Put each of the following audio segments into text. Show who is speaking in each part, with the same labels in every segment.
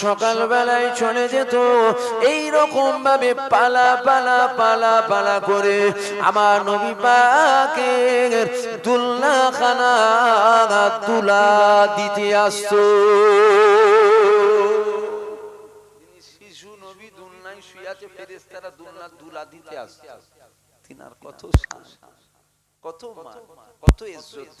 Speaker 1: সকাল বেলায় চলে যেত। এই রকম ভাবে পালা পালা পালা পালা করে আমার নবী পাকের দুল্লা খানা তুলা দিতে আসতো। শিশু নবী দুলনায় দুলনা দুলা দিতে কত কত কত ইজ্জত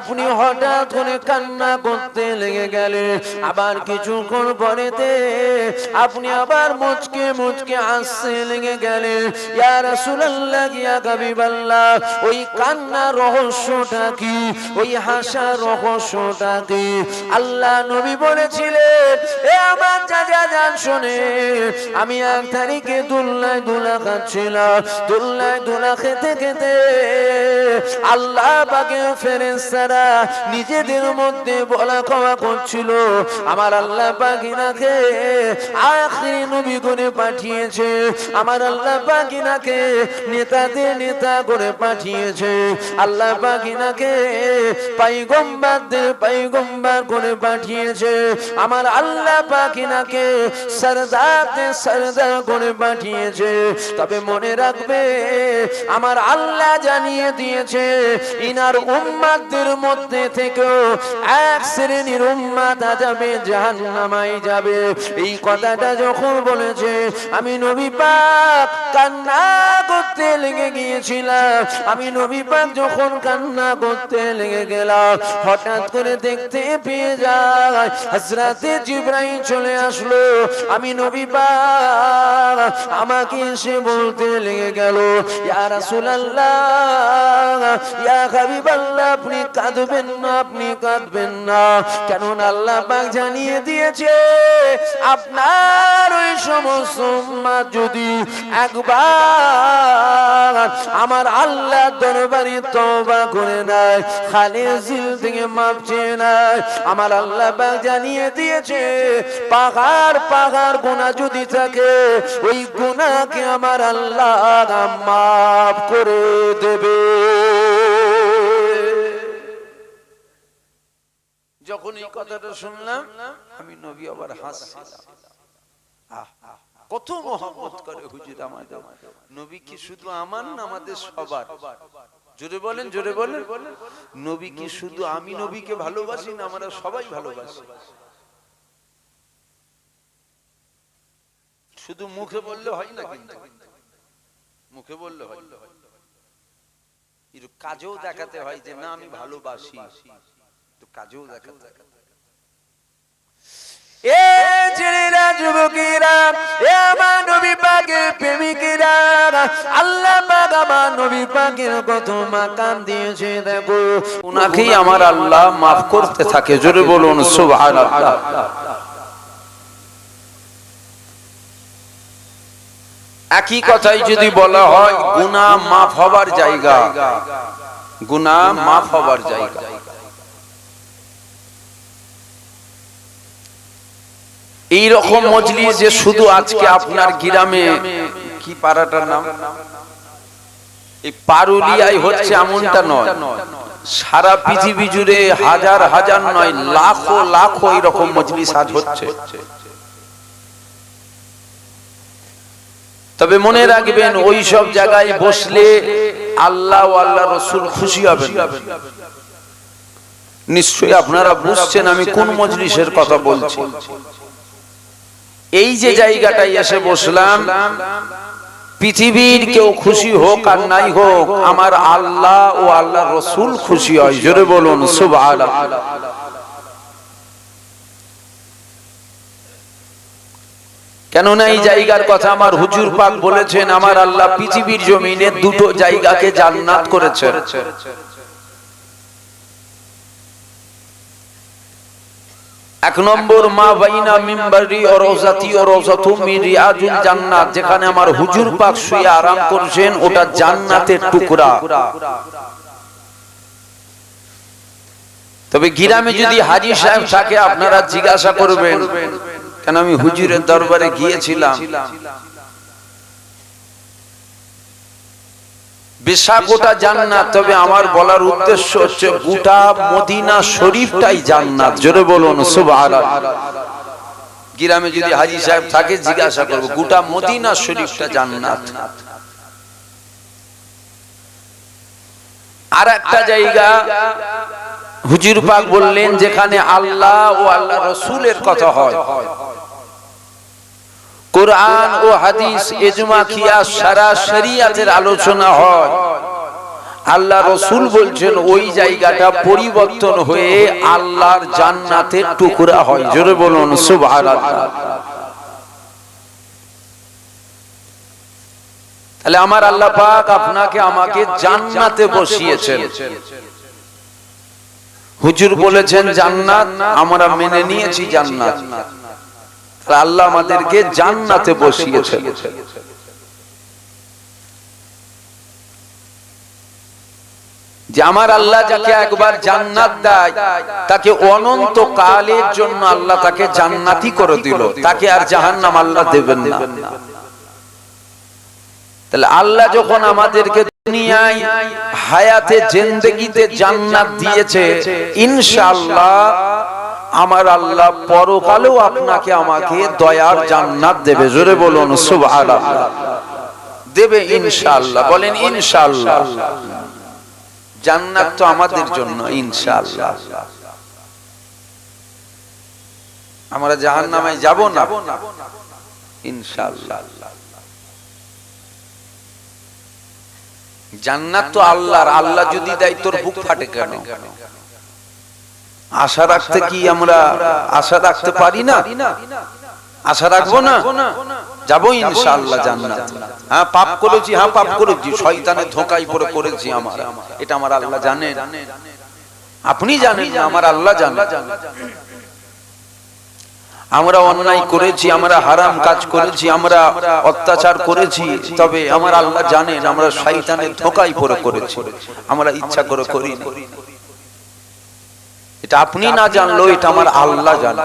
Speaker 1: আপনি হঠাৎ করে কান্না করতে লেগে গেলেন আবার কিছুক্ষণ পরেতে আপনি আবার মুচকে মুচকে আসতে লেগে গেলেন ইয়া রাসূলুল্লাহ, ইয়া হাবিবাল্লাহ, ওই কান্নার রহস্যটা কি? ওই হাসার রহস্যটা কি? আল্লাহ নবী বলেছিলেন, এ আমার যান, শোনে, আমি এক তারিখে দুল্লায় দুলা খাচ্ছিলাম দুল্লায় দুলা খেতে খেতে আল্লাহ ফেরেস্তারা নিজেদের মধ্যে বলা খাওয়া করছিল। আমার আল্লাহ পাকিনাকে আখরি নবী করে পাঠিয়েছে। আমার আল্লাহ পাকিনাকে নেতাদের নেতা করে পাঠিয়েছে। আল্লাহ পাকিনাকে পাইগম্বারদের পাইগম্বার করে পাঠিয়েছে। আমার আল্লাহ পাকিনাকে সরদারতে সরদার করে পাঠিয়েছে। তবে মনে রাখবে, আমার আল্লাহ জানিয়ে দিয়েছে, ইনার উম্মাদের মধ্যে থেকেও এক শ্রেণির উম্মাদ যাবে জাহান্নামাই যাবে। এই কথাটা যখন বলেছে, আমি নবী পাক কান্না করতে লেগে গিয়েছিলাম। আমি নবী পাক যখন কান্না করতে লেগে গেলাম, হঠাৎ করে দেখতে পেয়ে যায় হজরতে জিব্রাহিম চলে আসলো। আমি নবী পাক আমাকে এসে বলতে লেগে গেল, ইয়া রাসূলুল্লাহ, ইয়া হাবিবাল্লাহ, আপনি কাঁদবেন না, আপনি কাঁদবেন না। কেন আল্লাহ পাক জানিয়ে দিয়েছে, আপনার ওই সমস্ত যদি একবার আমার আল্লাহ দরবারে তওবা করে নেয় খালি জিল থেকে মাপ চেয়ে নেয়, আমার আল্লাহ পাক জানিয়ে দিয়েছে, পাহাড় পাহাড় গুনাহ যদি থাকে, ওই গুনাহকে আমার আল্লাহ মাফ করে দেবে। যখন এই কথাটা শুনলাম আমি নবী আবার হাসছিলাম। কত মহব্বত করে হুজুর আমাদের। নবী কি শুধু আমার না আমাদের সবার? জোরে বলেন জোরে বলেন নবী কি শুধু আমি নবীকে ভালোবাসি না আমরা সবাই ভালোবাসি? শুধু মুখে বললে হয় না কিন্তু। মুখে বললে হয় কাজেও দেখাতে হয় যে না আমি ভালোবাসি। কাজেও দেখাতে। এ ছেলেরা যুবকেরা এ আমার নবী পাকের প্রেমিকেরা আল্লাহ পাক আমার নবী পাকের কত মাকাম দিয়েছে দেখো। উনাকেই আমার আল্লাহ মাফ করতে থাকে জোরে বলুন সুবহানাল্লাহ। একই কথাই যদি বলা হয় গুনাহ মাফ হবার জায়গা। গুনাহ মাফ হবার জায়গা। এই রকম মজলিস যে শুধু আজকে আপনার গ্রামে কি পাড়াটার নাম? এই পারুলিয়ায় হচ্ছে এমনটা নয়। সারা পৃথিবী জুড়ে হাজার হাজার নয় লাখো লাখো এরকম মজলিস আজ হচ্ছে। তবে মনে রাখবেন ওই সব জায়গায় বসলে আল্লাহ ও আল্লাহ রসুল খুশি হবেন। নিশ্চয়ই আপনারা বুঝছেন আমি কোন মজলিসের কথা বলছি। এই যে জায়গাটায় এসে বসলাম পৃথিবীর কেউ খুশি হোক আর নাই হোক আমার আল্লাহ ও আল্লাহ রসুল খুশি হয়। জোরে বলুন কেননা এই জায়গার কথা আমার হুজুর পাক বলেছেন আমার আল্লাহ পৃথিবীর জমিনে দুটো জায়গাকে জান্নাত করেছেন এক নম্বর মা বাইনা মিম্বারি ও রওজাতি ও রওজাতু মিন জান্নাত, যেখানে আমার হুজুর পাক শুয়ে আরাম করছেন, ওটা জান্নাতের টুকরা। তবে গিরামে যদি হাজি সাহেব থাকে, আপনারা জিজ্ঞাসা করবেন, কেন আমি হুজুরের দরবারে গিয়েছিলাম? জান্নাত তবে আমার বলার উদ্দেশ্য হচ্ছে গোটা মদিনা শরীফটাই জান্নাত। জোরে বলুন সুবহানাল্লাহ। গ্রামে যদি হাজি সাহেব থাকে জিজ্ঞাসা করব গোটা মদিনা শরীফটা জান্নাত। আর একটা জায়গা হুজুর পাক বললেন যেখানে আল্লাহ ও আল্লাহ রসুলের কথা হয়। কোরআন ও হাদিস এজমা কিয়াস সারা শরিয়াতের আলোচনা হয়। আল্লাহ রসুল বলছেন, ওই জায়গাটা পরিবর্তন হয়ে আল্লাহর জান্নাতের টুকরা হয়। জোরে বলুন, সুবহানাল্লাহ। তাহলে আমার আল্লাহ পাক আপনাকে আমাকে জান্নাতে বসিয়েছেন। হুজুর বলেছেন, জান্নাত আমরা মেনে নিয়েছি জান্নাত। আল্লাহ আমাদেরকে জান্নাতে বসিয়েছেন যে আমার আল্লাহ যাকে একবার জান্নাত দেয় তাকে অনন্ত কালের জন্য আল্লাহ তাকে জান্নাতি করে দিল। তাকে আর জাহান্নাম আল্লাহ দেবেন না। তাহলে আল্লাহ যখন আমাদেরকে দুনিয়ায় হায়াতে জিন্দেগিতে জান্নাত দিয়েছে ইনশাআল্লাহ আমার আল্লাহ পরকালেও আপনাকে আমাকে দয়ার জান্নাত দেবে। জোরে বলুন, সুবহানাল্লাহ। দেবে ইনশাআল্লাহ। বলেন ইনশাআল্লাহ। জান্নাত তো আমাদের জন্য, ইনশাআল্লাহ। আমরা জাহান্নামে যাব না। ইনশাআল্লাহ। জান্নাত তো আল্লাহর। আল্লাহ যদি দেয়, তোর বুক ফাটে কেন? আশা রাখতে কি আমরা আশা রাখতে পারি না? আশা রাখব না? যাব ইনশাআল্লাহ জান্নাত। হ্যাঁ পাপ করেছি হ্যাঁ পাপ করেছি, শয়তানের ধোকায় পড়ে করেছি আমার। এটা আমার আল্লাহ জানেন। আপনি জানেন না, আমার আল্লাহ জানেন। আমরা অন্যায় করেছি, আমরা হারাম কাজ করেছি, আমরা অত্যাচার করেছি, তবে আমার আল্লাহ জানেন, আমরা শয়তানের ধোকায় পড়ে করেছি। আমরা ইচ্ছা করে করি এটা আপনি না জানলো এটা আমার আল্লাহ জানে।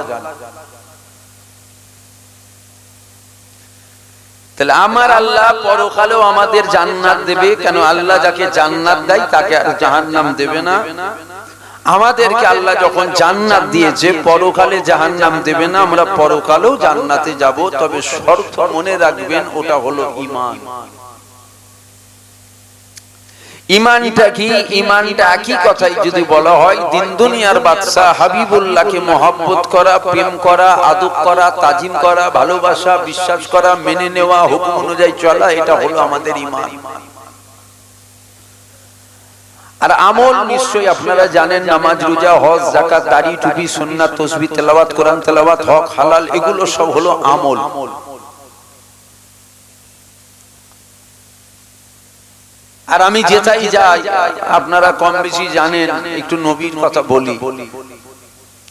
Speaker 1: তাহলে আমার আল্লাহ পরকালেও আমাদের জান্নাত দেবে। কেন আল্লাহ যাকে জান্নাত দেয় তাকে আর জাহান্নাম দেবে না। আমাদেরকে আল্লাহ যখন জান্নাত দিয়েছে পরকালে জাহান্নাম দেবে না আমরা পরকালেও জান্নাতে যাব। তবে শর্ত মনে রাখবেন ওটা হলো ইমান ইমানটা কি? ইমানটা একই কথাই যদি বলা হয় দিন দুনিয়ার বাদশাহ হাবিবুল্লাহকে মহব্বত করা প্রেম করা আদব করা তাজিম করা ভালোবাসা বিশ্বাস করা মেনে নেওয়া হুকুম অনুযায়ী চলা এটা হলো আমাদের ইমান। আর আমল নিশ্চয়ই আপনারা জানেন নামাজ রোজা হজ জাকাত দাড়ি টুপি সুন্নাত তসবিহ তেলাওয়াত কোরআন তেলাওয়াত হক হালাল এগুলো সব হলো আমল। আর আমি যেটাই যাই আপনারা কম বেশি জানেন একটু নবীর কথা বলি।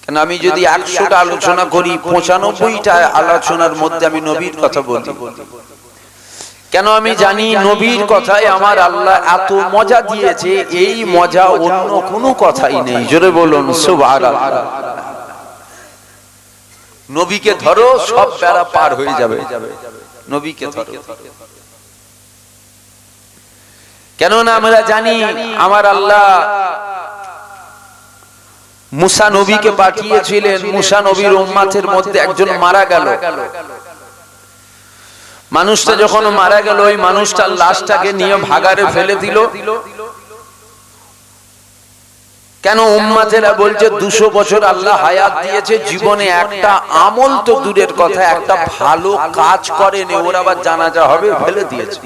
Speaker 1: কেন আমি যদি একশোটা আলোচনা করি পঁচানব্বইটা আলোচনার মধ্যে আমি নবীর কথা বলি। কেন আমি জানি নবীর কথায় আমার আল্লাহ এত মজা দিয়েছে এই মজা অন্য কোনো কথাই নেই। জোরে বলুন নবীকে ধরো সব বেড়া পার হয়ে যাবে। নবীকে ধরো। কেননা আমরা জানি আমার আল্লাহ মুসা নবীকে পাঠিয়েছিলেন মুসা নবীর উম্মাতের মধ্যে একজন মারা গেল। মানুষটা যখন মারা গেল ওই মানুষটার লাশটাকে নিয়ে ভাগারে ফেলে দিল। কেন উম্মাতেরা বলছে দুশো বছর আল্লাহ হায়াত দিয়েছে জীবনে একটা আমল তো দূরের কথা একটা ভালো কাজ করেনি ওরা আবার জানাজা হবে ফেলে দিয়েছে।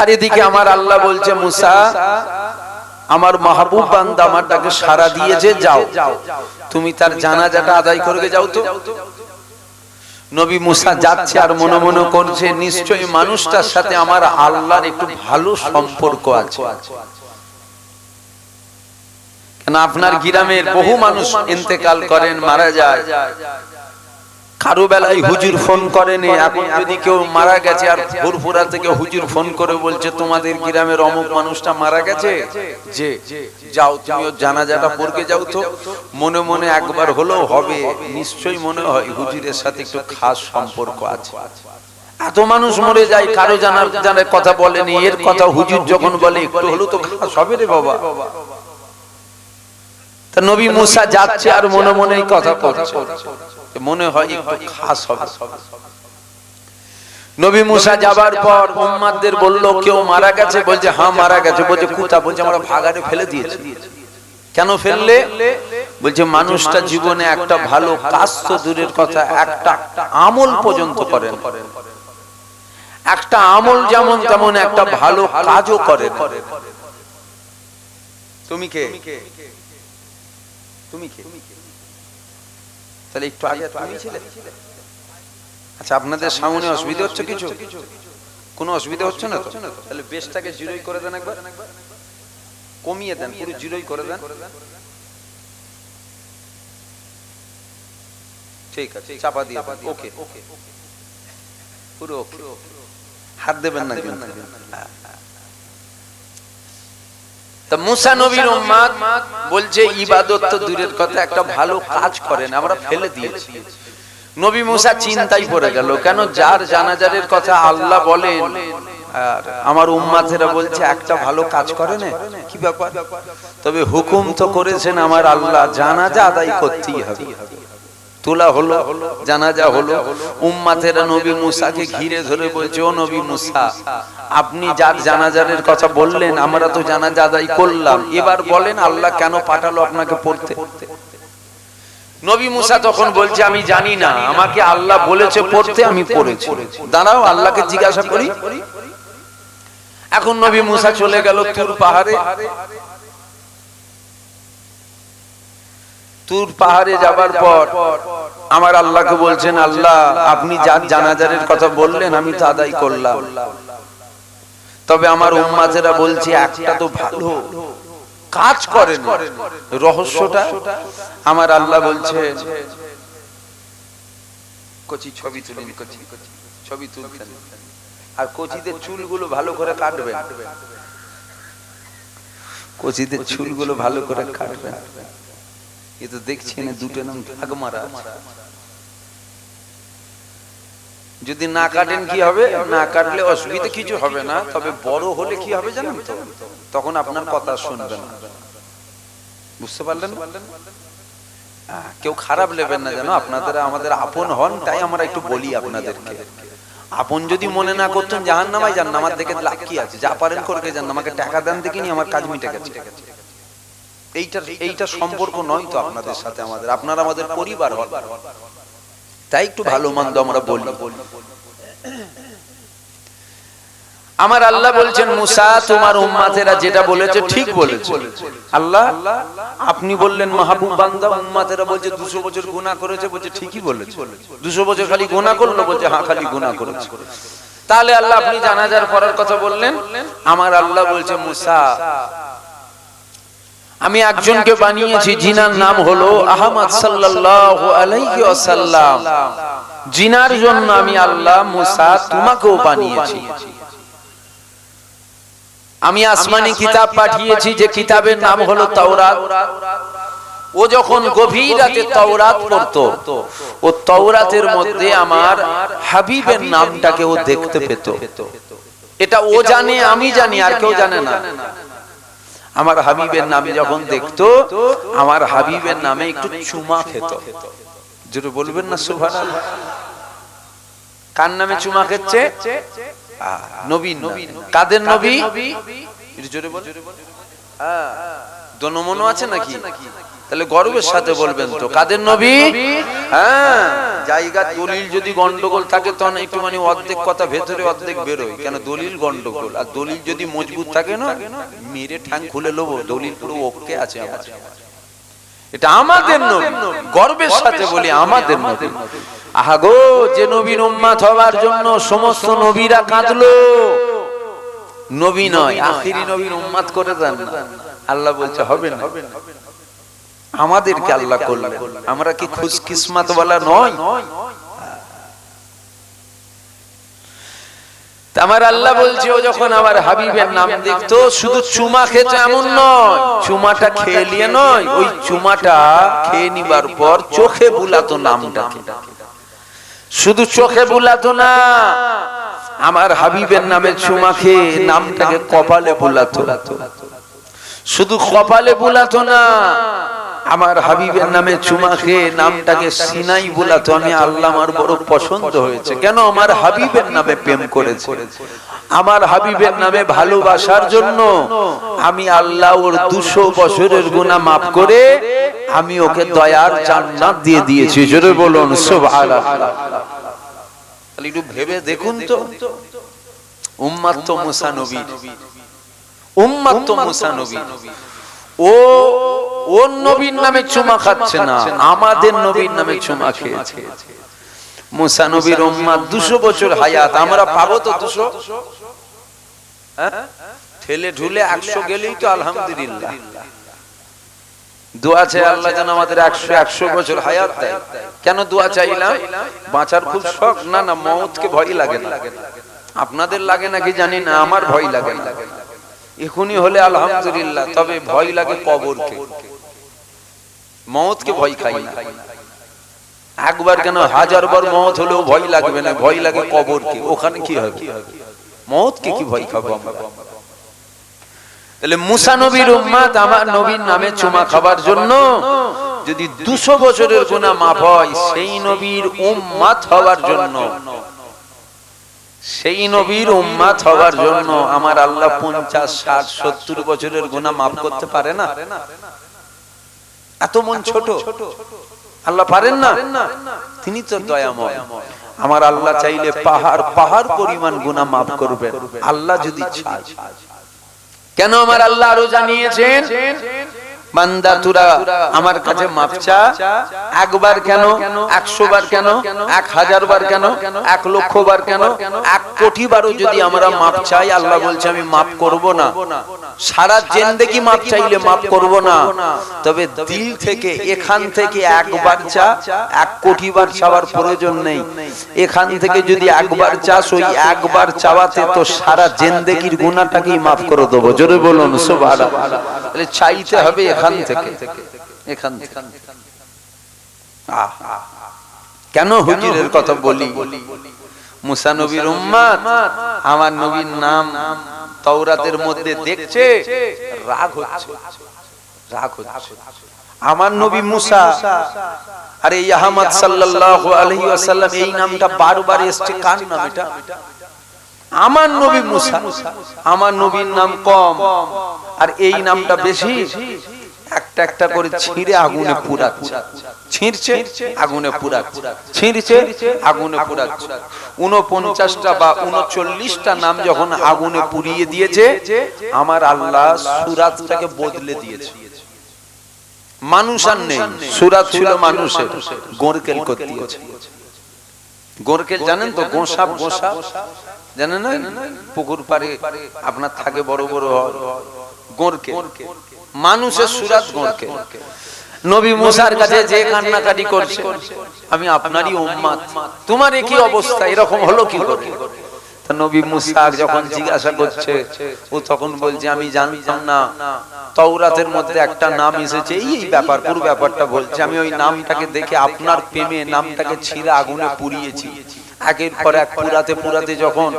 Speaker 1: আর এদিকে আমার আল্লাহ বলছে মুসা আমার মাহবুব বান্দা আমার তাকে সারা দিয়েছে যাও। তুমি তার জানাজাটা আদায় করে যাও তো। নবী মুসা যাচ্ছে আর মনে মনে করছে নিশ্চয়ই মানুষটার সাথে আমার আল্লাহর একটু ভালো সম্পর্ক আছে। কেন আপনার গ্রামের বহু মানুষ ইন্তেকাল করেন মারা যায়। কারও বেলায় হুজুর ফোন করেনি। এখন যদি কেউ মারা গেছে আর ফুরফুরা থেকে হুজুর ফোন করে বলছে তোমাদের গ্রামের অমুক মানুষটা মারা গেছে? যে যাও তুমিও জানাজাটা পড়কে যাও তো। মনে মনে একবার হলেও হবে। নিশ্চয়ই মনে হয় হুজুরের সাথে একটু খাস সম্পর্ক আছে। এত মানুষ মরে যায় কারও জানার জানার কথা বলেনি এর কথা হুজুর যখন বলে একটু হলেও তো খাস হবে রে বাবা। তা নবী মুসা যাচ্ছে আর মনে মনে কথা করছে মনে হয় একটু খাস হবে। নবী মুসা যাবার পর উম্মাদদের বলল কেউ মারা গেছে? বলছে হ্যাঁ মারা গেছে। বলছে কুতা বলছে আমরা ভাগারে ফেলে দিয়েছি। কেন ফেললে? বলছে মানুষটা জীবনে একটা ভালো কাজ তো দূরের কথা একটা আমল পর্যন্ত করেন। একটা আমল যেমন তেমন একটা ভালো কাজও করে তুমি কে? তুমি কে? তাহলে একটু আগে তুমি ছিলে? আচ্ছা আপনাদের সামনে অসুবিধা হচ্ছে কিছু? কোনো অসুবিধা হচ্ছে না তো? তাহলে বেশটাকে জিরোই করে দেন একবার। কমিয়ে দেন পুরো জিরোই করে দেন। ঠিক আছে চাপা দিয়ে ওকে। ওকে। পুরো ওকে। হাত দেবেন না কিন্তু। হ্যাঁ। তা মুসা নবীর উম্মাদ বলছে ইবাদত তো দূরের কথা একটা ভালো কাজ করেন আমরা ফেলে দিয়েছি। নবী মুসা চিন্তাই পড়ে গেল কেন যার জানাজারের কথা আল্লাহ বলেন আর আমার উম্মাদেরা বলছে একটা ভালো কাজ করে না কি ব্যাপার? তবে হুকুম তো করেছেন আমার আল্লাহ জানাজা আদায় করতেই হবে। তোলা হলো, জানাজা হলো। উম্মাতেরা নবী মুসাকে ঘিরে ধরে বলছে, ও নবী মুসা, আপনি যার জানাজারের কথা বললেন, আমরা তো জানাজা আদায় করলাম। এবার বলেন আল্লাহ কেন পাঠালো আপনাকে পড়তে? নবী মুসা তখন বলছে, আমি জানি না, আমাকে আল্লাহ বলেছে পড়তে, আমি পড়েছি। দাঁড়াও, আল্লাহকে জিজ্ঞাসা করি। এখন নবী মুসা চলে গেল তুর পাহাড়ে। তুর পাহাড়ে যাবার পর আমার আল্লাহকে বলছেন, আল্লাহ, আপনি যার জানাজারের কথা বললেন, আমি তো আদায় করলাম। তবে আমার উম্মাজেরা বলছে, একটা তো ভালো। কাজ করেন। রহস্যটা? আমার আল্লাহ বলছে কচি ছবি তুলেন, কচি ছবি তুলতেন আর কচিদের চুলগুলো ভালো করে কাটবেন। কচিদের চুলগুলো ভালো করে কাটবেন। এ তো না দুটো নাম ভাগ মারা যদি না কাটেন কি হবে? না কাটলে অসুবিধা কিছু হবে না, তবে বড় হলে কি হবে জানেন তো? তখন আপনার কথা শুনবেন। বুঝতে পারলেন? কেউ খারাপ নেবেন না জানো আপনাদের, আমাদের আপন হন, তাই আমরা একটু বলি আপনাদেরকে। আপন যদি মনে না করতেন জাহান নামাই যান আমার দেখে লাভ কি আছে। যা পারেন করকে যান আমাকে টাকা দেন দেখিনি আমার কাজ মিটে গেছে। এইটা এইটা সম্পর্ক নয় তো আপনাদের সাথে আমাদের আপনারা আমাদের পরিবার হন তাই একটু ভালো মন্দ আমরা বলি। আমার আল্লাহ বলছেন মুসা তোমার উম্মাতেরা যেটা বলেছে ঠিক বলেছে। আল্লাহ আপনি বললেন মাহবুব বান্দা উম্মাতেরা বলছে দুশো বছর গুণা করেছে বলছে ঠিকই বলেছে। দুশো বছর খালি গুণা করল বলছে হ্যাঁ খালি গুণা করেছে। তাহলে আল্লাহ আপনি জানাজার পরের কথা বললেন আমার আল্লাহ বলছে মুসা আমি একজনকে বানিয়েছি জিনার নাম হলো আহমদ সাল্লাল্লাহু আলাইহি ওয়াসাল্লাম। জিনার জন্য আমি আল্লাহ মুসা তোমাকেও বানিয়েছি। আমি আসমানি কিতাব পাঠিয়েছি যে কিতাবের নাম হলো তাওরাত। ও যখন গভীর রাতে তাওরাত পড়তো ও তাওরাতের মধ্যে আমার হাবিবের নামটাকে ও দেখতে পেত। এটা ও জানে আমি জানি আর কেউ জানে না। আমার হাবিবের নামে যখন দেখতো, আমার হাবিবের নামে একটু চুমা খেত। যেটা বলবেন না সুভান কার নামে চুমা খেচ্ছে? নবী নবী কাদের নবী? আছে নাকি? তাহলে গর্বের সাথে বলবেন তো, কাদের নবী? হ্যাঁ। জায়গা, দলিল যদি গন্ডগোল থাকে, তখন একটু মানে অর্ধেক কথা ভেতরে অর্ধেক বেরোয়। কেন দলিল গন্ডগোল? আর দলিল যদি মজবুত থাকে না, মেরে ঠ্যাং খুলে লোবো দলিল পুরো ওকে আছে আমার। এটা আমাদের গর্বের সাথে বলি, আমাদের নবী। আহাগো যে নবীন উম্মাত হওয়ার জন্য সমস্ত নবীরা কাঁদলো। নবী নয়, আখিরি নবীন উম্মাত করে দেন আল্লাহ বলছে, হবে না। আমাদেরকে আল্লাহ করলেন। আমরা কি খুশ কিসমত বলা নয় আমার আল্লাহ বলছে ও যখন আমার হাবিবের নাম দেখতো শুধু চুমা খেতে এমন নয় চুমাটা খেয়ে নিয়ে নয় ওই চুমাটা খেয়ে নিবার পর চোখে বুলাতো নামটাকে শুধু চোখে বুলাতো না আমার হাবিবের নামে চুমা খেয়ে নামটাকে কপালে বুলাতো। শুধু কপালে বুলাতো না আমার হাবিবের নামে চুমা খেয়ে নামটাকে সিনাই বুলাতো আমি আল্লাহ আমার বড় পছন্দ হয়েছে। কেন আমার হাবিবের নামে প্রেম করেছে? আমার হাবিবের নামে ভালোবাসার জন্য আমি আল্লাহ ওর দুশো বছরের গুণা মাফ করে আমি ওকে দয়ার জান্নাত দিয়ে দিয়েছি। জোরে বলুন একটু ভেবে দেখুন তো। উম্মাত তো মুসা নবী। উম্মাত তো মুসা নবী। ও ওর নবীর নামে চুমা খাচ্ছে না, আমাদের নবীর নামে চুমা খেয়েছে। মুসা নবীর উম্মাত দুশো বছর হায়াত, আমরা পাবো তো দুশো? ঠেলে ঢুলে একশো গেলেই তো আলহামদুলিল্লাহ। দোয়া চাই আল্লাহ যেন আমাদের একশো একশো বছর হায়াত দেয়। কেন দোয়া চাইলাম? বাঁচার খুব শখ। না না, মৌতকে ভয় লাগে না। আপনাদের লাগে নাকি জানি না, আমার ভয় লাগে না। এখনই হলে আলহামদুলিল্লাহ, তবে ভয় লাগে কবরকে। মৌতকে ভয় খাই না। একবার কেন হাজার বার মত হলেও ভয় লাগবে না, ভয় লাগে কবরকে। ওখানে কি হবে? মৌতকে কি ভয় খাব আমরা? তাহলে মুসা নবীর উম্মাদ আমার নবীর নামে চুমা খাবার জন্য যদি দুশো বছরের গুণা মাফ হয়, সেই নবীর উম্মাদ হওয়ার জন্য সেই নবীর উম্মাদ হওয়ার জন্য আমার আল্লাহ পঞ্চাশ ষাট সত্তর বছরের গুণা মাফ করতে পারে না? এত মন ছোট। আল্লাহ পারেন না? তিনি তো দয়াময়। আমার আল্লাহ চাইলে পাহাড় পাহাড় পরিমাণ গুণা মাফ করবে আল্লাহ যদি চায়। কেন আমার আল্লাহ আরও জানিয়েছেন? বান্দা, তুরা আমার কাছে মাপ চা। একবার কেন? একশো বার কেন? এক হাজার বার কেন? এক লক্ষ বার কেন? এক কোটি বারও যদি আমরা মাপ চাই, আল্লাহ বলছে, আমি মাপ করব না। সারা জেন্দেগি মাপ চাইলে মাপ করব না? তবে দিল থেকে, এখান থেকে একবার চা, এক কোটি বার চাওয়ার প্রয়োজন নেই। এখান থেকে যদি একবার চাস ওই একবার চাওয়াতে তো সারা জেন্দেগির গুণাটাকেই মাফ করে দেবো। জোরে বলুন, সুবহানাল্লাহ। তাহলে চাইতে হবে এখান থেকে। এখান থেকে। কেন হুজুরের কথা বলি? মুসা নবীর উম্মাদ আমার নবীর নাম তওরাতের মধ্যে দেখছে রাগ হচ্ছে। রাগ হচ্ছে। আমার নবী মুসা আরে আহমদ সাল্লাল্লাহু আলাইহি ওয়াসাল্লাম এই নামটা বারবার এসছে কার নাম এটা? আমার নবী মুসা। আমার নবীর নাম কম। আর এই নামটা বেশি। একটা একটা করে ছিঁড়ে আগুনে পুরাচ্ছে। ছিঁড়ছে আগুনে পুরাচ্ছে। ছিঁড়ছে আগুনে পুরাচ্ছে। উনপঞ্চাশটা বা উনচল্লিশটা নাম যখন আগুনে পুড়িয়ে দিয়েছে আমার আল্লাহ সুরাতটাকে বদলে দিয়েছে। মানুষ আর নেই। সুরাত ছিল মানুষের। গোরকেল করতে দিয়েছে গোরকেল জানেন তো? গোসাপ গোসাপ জানেন না? পুকুর পারে আপনার থাকে বড় বড় গোরকে মানুষের সুরাত গোরকে নবী মুসার কাছে যে কান্নাকাটি করছে আমি আপনারই উম্মাত তোমার কি অবস্থা? এরকম হলো কি করে? নবী মুসা যখন জিজ্ঞাসা করছে ও তখন বলছে আমি জানতাম না। তওরাতের মধ্যে একটা নাম এসেছে এই এই ব্যাপার পুরো ব্যাপারটা বলছে আমি ওই নামটাকে দেখে আপনার প্রেমে নামটাকে ছিঁড়ে আগুনে পুড়িয়েছি। একের পর এক পুরাতে পুরাতে যখন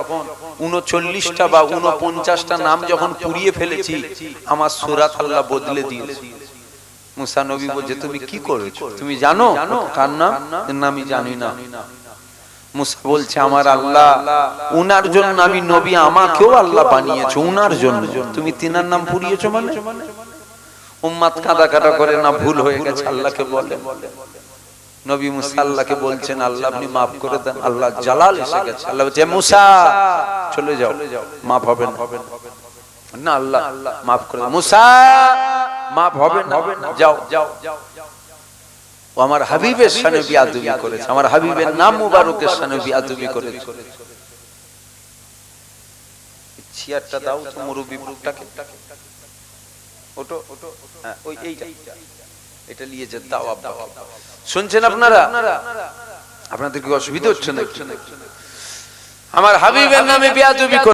Speaker 1: উনচল্লিশটা বা উনপঞ্চাশটা নাম যখন পুড়িয়ে ফেলেছি, আমার সুরাত আল্লাহ বদলে দিয়েছি। মুসা নবী বলছে, তুমি কি করেছ? তুমি জানো? কার নাম আমি জানি না। মুসা বলছে, আমার আল্লাহ, উনার জন্য আমি নবী, আমাকেও আল্লাহ বানিয়েছে, উনার জন্য। তুমি তিনার নাম পুড়িয়েছো মানে? উম্মাদ কাদা কাদা করে, না, ভুল হয়ে গেছে, আল্লাহকে বলে। নবী মুসা আল্লাহকে বলছেন আল্লাহ আপনি মাফ করে দেন আল্লাহ জালাল এসে গেছে। আল্লাহ বলছে মুসা চলে যাও মাফ হবে না। না। আল্লাহ মাফ করে। মুসা মাফ হবে না। যাও। যাও ও আমার হাবিবের সানে বিয়াদুবি করেছে। আমার হাবিবের নাম মুবারকের সানে বিয়াদুবি করেছে। চেয়ারটা দাও তো মুরব্বী ওটো ওটো হ্যাঁ, ওই এইটা। এটা নিয়ে যে দাও। আব্বা শুনছেন আপনারা? আপনাদের কি অসুবিধা হচ্ছে না আমার হাবিবের নামে বিয়াদুবি